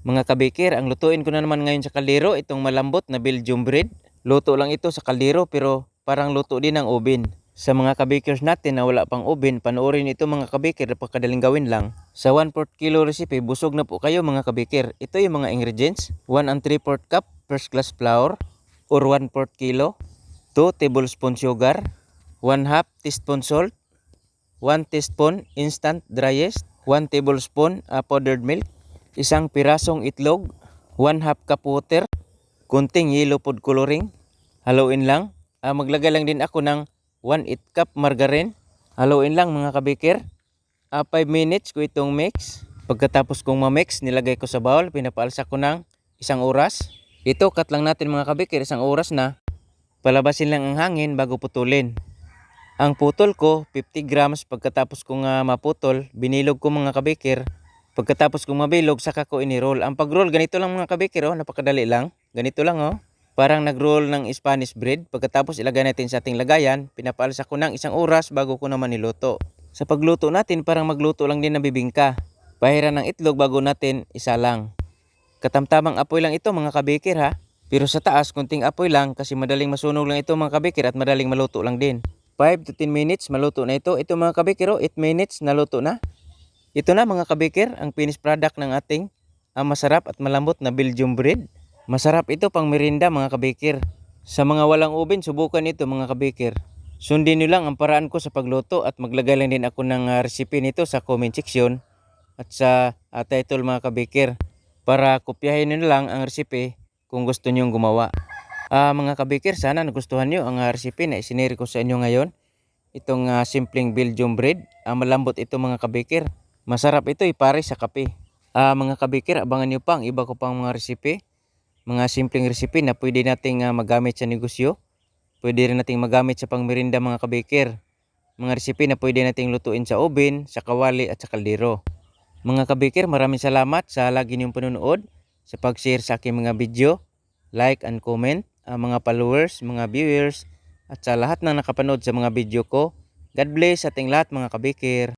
Mga kabikir, ang lutuin ko na naman ngayon sa kaldero, itong malambot na Belgium bread. Luto lang ito sa kaldero pero parang luto din ng oven. Sa mga kabikers natin na wala pang oven, panoorin ito mga kabikir, napakadaling gawin lang. Sa 1 4 kilo recipe, busog na po kayo mga kabikir. Ito yung mga ingredients. 1 and 3 4 cup first class flour or 1 4 kilo. 2 tablespoon sugar. 1 half teaspoon salt. 1 teaspoon instant dry yeast. 1 tablespoon uh, powdered milk. Isang pirasong itlog. 1 half cup water. Kunting yellow food coloring. Haluin lang. Ah, maglagay lang din ako ng 1 8 cup margarine. Haluin lang mga kabikir. 5 minutes ko itong mix. Pagkatapos kong ma-mix, nilagay ko sa bowl. Pinapaalsa ko ng isang oras. Ito, cut lang natin mga kabikir. Isang oras na. Palabasin lang ang hangin bago putulin. Ang putol ko, 50 grams. Pagkatapos kong ah, maputol, binilog ko mga kabikir. Pagkatapos kong mabilog, saka ko ini-roll. Ang pag-roll, ganito lang mga kabikir, oh. Napakadali lang. Ganito lang, oh. Parang nag-roll ng Spanish bread. Pagkatapos ilagay natin sa ating lagayan, pinapaalsa ko ng isang oras bago ko naman niluto. Sa pagluto natin, parang magluto lang din ng bibingka. Pahiran ng itlog bago natin isa lang. Katamtamang apoy lang ito mga kabikir ha. Pero sa taas, kunting apoy lang kasi madaling masunog lang ito mga kabikir at madaling maluto lang din. 5 to 10 minutes maluto na ito. Ito mga kabikir, oh, 8 minutes naluto na. Ito na mga kabikir, ang finished product ng ating ang masarap at malambot na Belgium bread. Masarap ito pang merinda mga kabikir. Sa mga walang oven, subukan ito mga kabikir. Sundin nyo lang ang paraan ko sa pagluto at maglagay lang din ako ng ah, recipe nito sa comment section at sa ah, title mga kabikir para kopyahin nyo lang ang recipe kung gusto nyong gumawa. Ah, mga kabikir, sana nagustuhan nyo ang recipe na isiniri ko sa inyo ngayon. Itong ah, simpleng Belgium bread. Ah, malambot ito mga kabikir. Masarap ito ipare sa kape. Ah, mga kabikir, abangan nyo pa ang iba ko pang mga recipe. Mga simpleng recipe na pwede nating ah, magamit sa negosyo. Pwede rin nating magamit sa pangmerinda mga kabikir. Mga recipe na pwede nating lutuin sa oven, sa kawali at sa kaldero. Mga kabikir, maraming salamat sa lagi niyong panonood, sa pag-share sa aking mga video, like and comment, ang mga followers, mga viewers, at sa lahat na nakapanood sa mga video ko. God bless sa ating lahat mga kabikir.